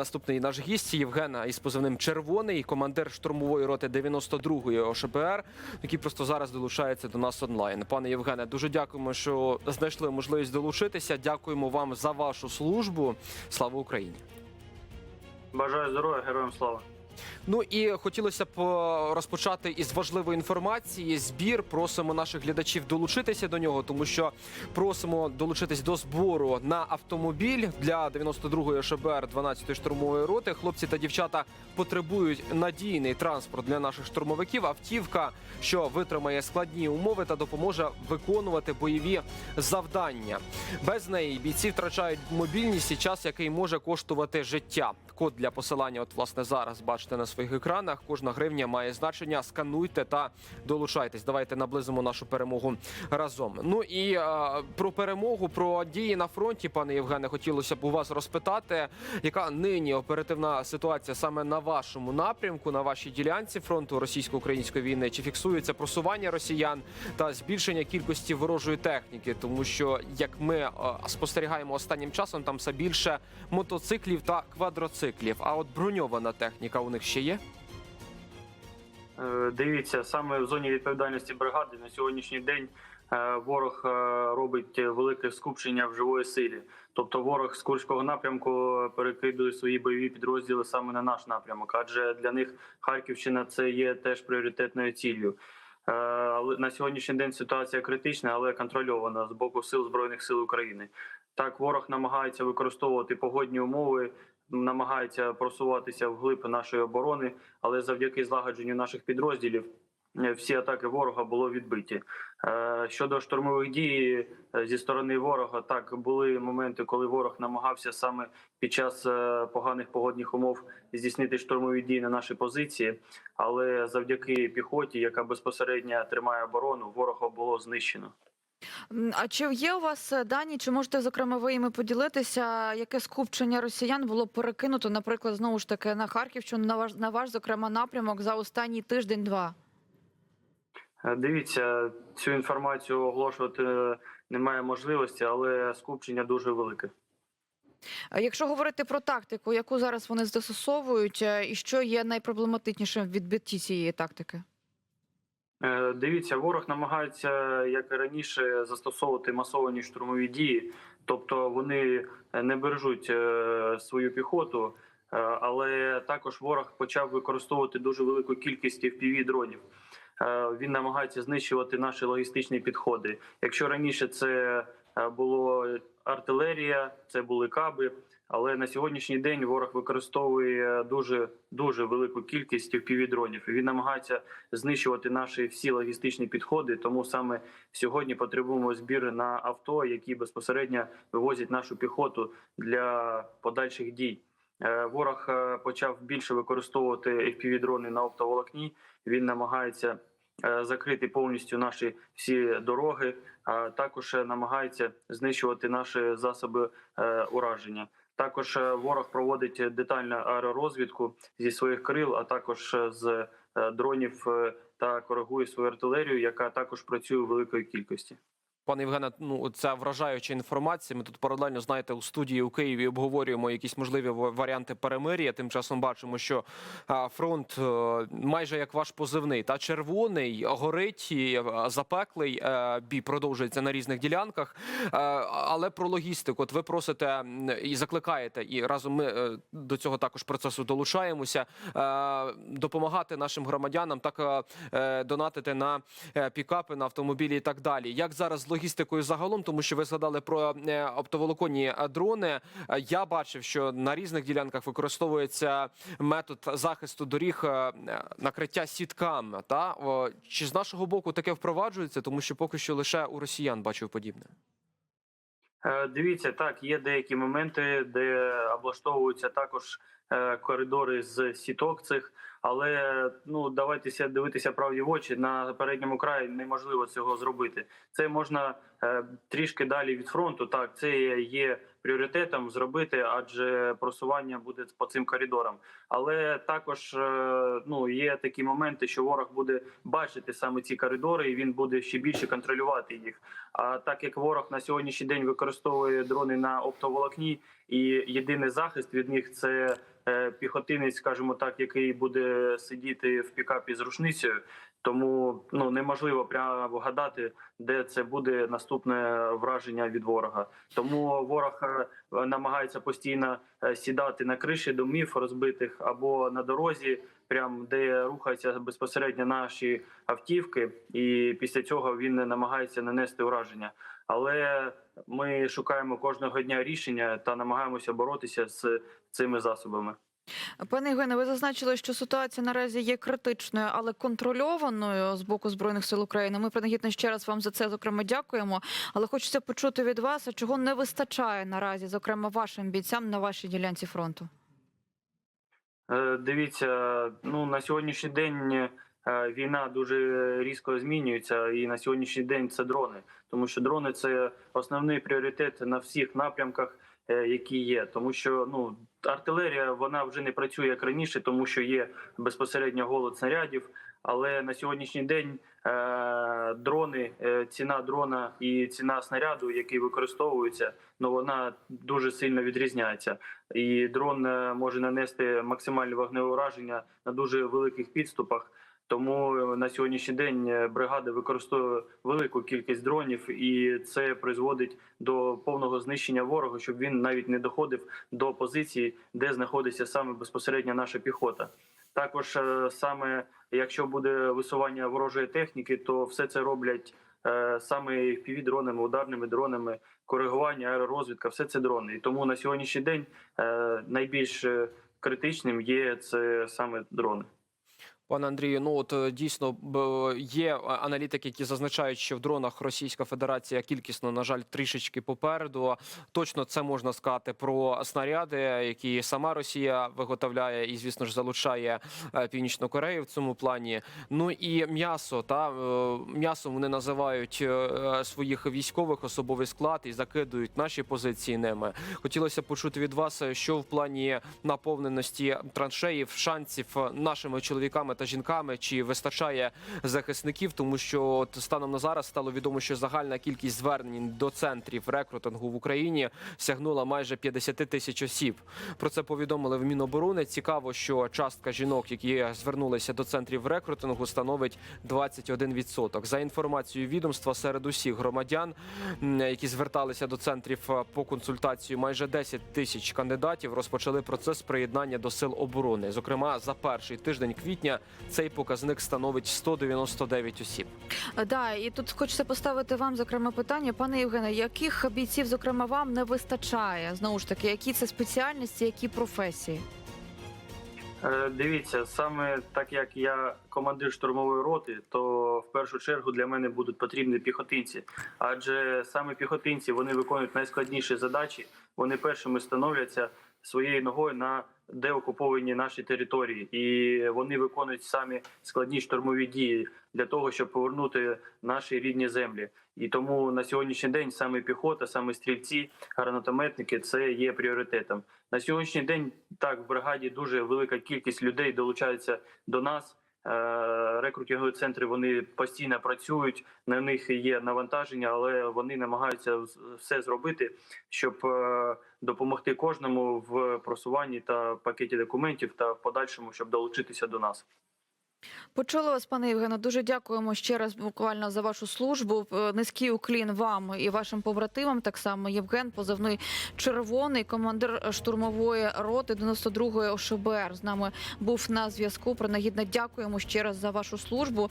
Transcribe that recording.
Наступний наш гість Євген із позивним Червоний, командир штурмової роти 92-ї ОШБР, який просто зараз долучається до нас онлайн. Пане Євгене, дуже дякуємо, що знайшли можливість долучитися. Дякуємо вам за вашу службу. Слава Україні! Бажаю здоров'я, героям слава. Ну і хотілося б е, розпочати із важливої інформації. Збір просимо наших глядачів долучитися до нього, тому що просимо долучитись до збору на автомобіль для 92-ї ШБР 12-ї штурмової роти. Хлопці та дівчата потребують надійний транспорт для наших штурмовиків. Автівка, що витримає складні умови та допоможе виконувати бойові завдання. Без неї бійці втрачають мобільність і час, який може коштувати життя. Код для посилання, от власне зараз бачите на своїх екранах. Кожна гривня має значення. Скануйте та долучайтесь. Давайте наблизимо нашу перемогу разом. Ну і е, про перемогу, про дії на фронті, пане Євгене, хотілося б у вас розпитати, яка нині оперативна ситуація саме на вашому напрямку, на вашій ділянці фронту російсько-української війни? Чи фіксується просування росіян та збільшення кількості ворожої техніки? Тому що як ми е, спостерігаємо останнім часом, там все більше мотоциклів та квадроциклів. А от броньована техніка у них ще є? Е, Дивіться, саме в зоні відповідальності бригади на сьогоднішній день е, ворог е, робить велике скупчення в живої силі. Тобто ворог з Курського напрямку перекидує свої бойові підрозділи саме на наш напрямок, адже для них Харківщина це є теж пріоритетною ціллю. На сьогоднішній день ситуація критична, але контрольована з боку сил збройних сил України. Так, ворог намагається використовувати погодні умови, намагається просуватися вглиб нашої оборони, але завдяки злагодженню наших підрозділів е, всі атаки ворога було відбиті. Е, Щодо штурмових дій е, зі сторони ворога, так були моменти, коли ворог намагався саме під час поганих погодних умов здійснити штурмові дії на наші позиції, але завдяки піхоті, яка безпосередньо тримає оборону, ворога було знищено. А чи є у вас е, дані? Чи можете зокрема ви іми поділитися? Яке скупчення росіян було перекинуто, наприклад, знову ж таки на Харківщину, на ваш на ваш зокрема напрямок за останній тиждень-два? Е, Дивіться, цю інформацію оголошувати е, немає можливості, але скупчення дуже велике. Якщо говорити про тактику, яку зараз вони застосовують, і що є найпроблематичнішим в відбитті цієї тактики? Е, Дивіться, ворог намагається, як і раніше, застосовувати масовані штурмові дії, тобто вони е, не бережуть е, свою піхоту, але також ворог почав використовувати дуже велику кількість fpv дронів. Він намагається знищувати наші логістичні підходи. Якщо раніше це було артилерія, це були каби. Але на сьогоднішній день ворог використовує дуже дуже велику кількість fpv-дронів. Він намагається знищувати наші всі логістичні підходи. Тому саме сьогодні потребуємо збір на авто, які безпосередньо вивозять нашу піхоту для подальших дій. Е, Ворог е, почав більше використовувати FPV-дрони на оптоволокні. Він намагається е, закрити повністю наші всі дороги, а також намагається знищувати наші засоби ураження. Також е, ворог проводить детальну аеророзвідку зі своїх крил, а також е, з е, дронів е, та коригує свою артилерію, яка також працює у великої кількості. Пане Євгене, ну це вражаюча інформація. Ми тут паралельно знаєте у студії у Києві обговорюємо якісь можливі варіанти перемир'я. Тим часом бачимо, що фронт е, майже як ваш позивний, та червоний горить і е, запеклий е, бій продовжується на різних ділянках. Але про логістику, от ви просите і закликаєте, і разом ми до цього також процесу долучаємося. Допомагати нашим громадянам, так донатити на пікапи, на автомобілі і так далі. Як зараз з логістикою загалом, тому що ви згадали про е, оптоволоконні е, дрони. Е, Я бачив, що на різних ділянках використовується метод захисту доріг накриття сітками. Та чи з нашого боку таке впроваджується, тому що поки що лише у росіян бачив подібне. Дивіться, так є деякі моменти, де облаштовуються також коридори з сіток цих, але ну давайтеся дивитися правді в очі. На передньому краї неможливо цього зробити. Це можна е, трішки далі від фронту. Так, це є пріоритетом зробити, адже просування буде по цим коридорам. Але також е, ну є такі моменти, що ворог буде бачити саме ці коридори, і він буде ще більше контролювати їх. А так як ворог на сьогоднішній день використовує дрони на оптоволокні, і єдиний захист від них це піхотинець, скажімо так, який буде сидіти в пікапі з рушницею. Тому ну неможливо прямо вгадати, де це буде наступне враження від ворога. Тому ворог е, намагається постійно е, сідати на криші домів розбитих або на дорозі, прям де рухаються безпосередньо наші автівки, і після цього він намагається нанести ураження. Але ми шукаємо кожного дня рішення та намагаємося боротися з цими засобами. Пане Євгене, ви зазначили, що ситуація наразі є критичною, але контрольованою з боку збройних сил України. Ми принагідно ще раз вам за це зокрема дякуємо. Але хочеться почути від вас, чого не вистачає наразі, зокрема вашим бійцям на вашій ділянці фронту. Е, Дивіться, ну на сьогоднішній день е, війна дуже різко змінюється, і на сьогоднішній день це дрони, тому що дрони це основний пріоритет на всіх напрямках, які є. Тому що ну артилерія вона вже не працює як раніше, тому що є безпосередньо голод снарядів. Але на сьогоднішній день е, дрони, е, ціна дрона і ціна снаряду, який використовується, ну вона дуже сильно відрізняється. І дрон е, може нанести максимальне вогневе ураження на дуже великих підступах. Тому на сьогоднішній день е, бригада використовує велику кількість дронів, і це призводить до повного знищення ворога, щоб він навіть не доходив до позиції, де знаходиться саме безпосередньо наша піхота. Також е, саме якщо буде висування ворожої техніки, то все це роблять е, саме FPV-дронами, ударними дронами, коригування, аеророзвідка, все це дрони. І тому на сьогоднішній день найбільш критичним є це саме дрони. Пане Андрію, ну от е, дійсно є е, аналітики, які зазначають, що в дронах Російська Федерація кількісно, на жаль, трішечки попереду. Точно це можна сказати про снаряди, які сама Росія виготовляє і, звісно ж, залучає е, Північну Корею в цьому плані. Ну і м'ясо та м'ясом вони називають своїх військових особовий склад і закидують наші позиції ними. Хотілося почути від вас, що в плані наповненості траншеїв, шансів нашими чоловіками та жінками, чи вистачає захисників, тому що от станом на зараз стало відомо, що загальна кількість звернень до центрів рекрутингу в Україні сягнула майже 50 тисяч осіб. Про це повідомили в Міноборони. Цікаво, що частка жінок, які звернулися до центрів рекрутингу, становить 21%. За інформацією відомства, серед усіх громадян, які зверталися до центрів е, по консультацію, майже 10 тисяч кандидатів розпочали процес приєднання до сил оборони. Зокрема, за перший тиждень квітня цей показник становить 199 осіб. Да, і тут хочеться поставити вам зокрема питання, пане Євгене, яких бійців, зокрема, вам не вистачає? Знову ж таки, які це спеціальності, які професії? Е, Дивіться, саме так як я командир штурмової роти, то в першу чергу для мене будуть потрібні піхотинці, адже саме піхотинці вони виконують найскладніші задачі. Вони першими становляться своєю ногою на деокуповані наші території, і вони виконують самі складні штурмові дії для того, щоб повернути наші рідні землі. І тому на сьогоднішній день саме піхота, саме стрільці, гранатометники це є пріоритетом. На сьогоднішній день так в бригаді дуже велика кількість людей долучається до нас. Е, Рекрутингові центри вони постійно працюють. На них є навантаження, але вони намагаються все зробити, щоб е, допомогти кожному в просуванні та пакеті документів та в подальшому, щоб долучитися до нас. Почули вас, пане Євгене. Дуже дякуємо ще раз буквально за вашу службу. Е, Низький уклін вам і вашим побратимам. Так само Євген, позивний червоний, командир штурмової роти 92-ї ОШБР. З нами був на зв'язку. Принагідно дякуємо ще раз за вашу службу.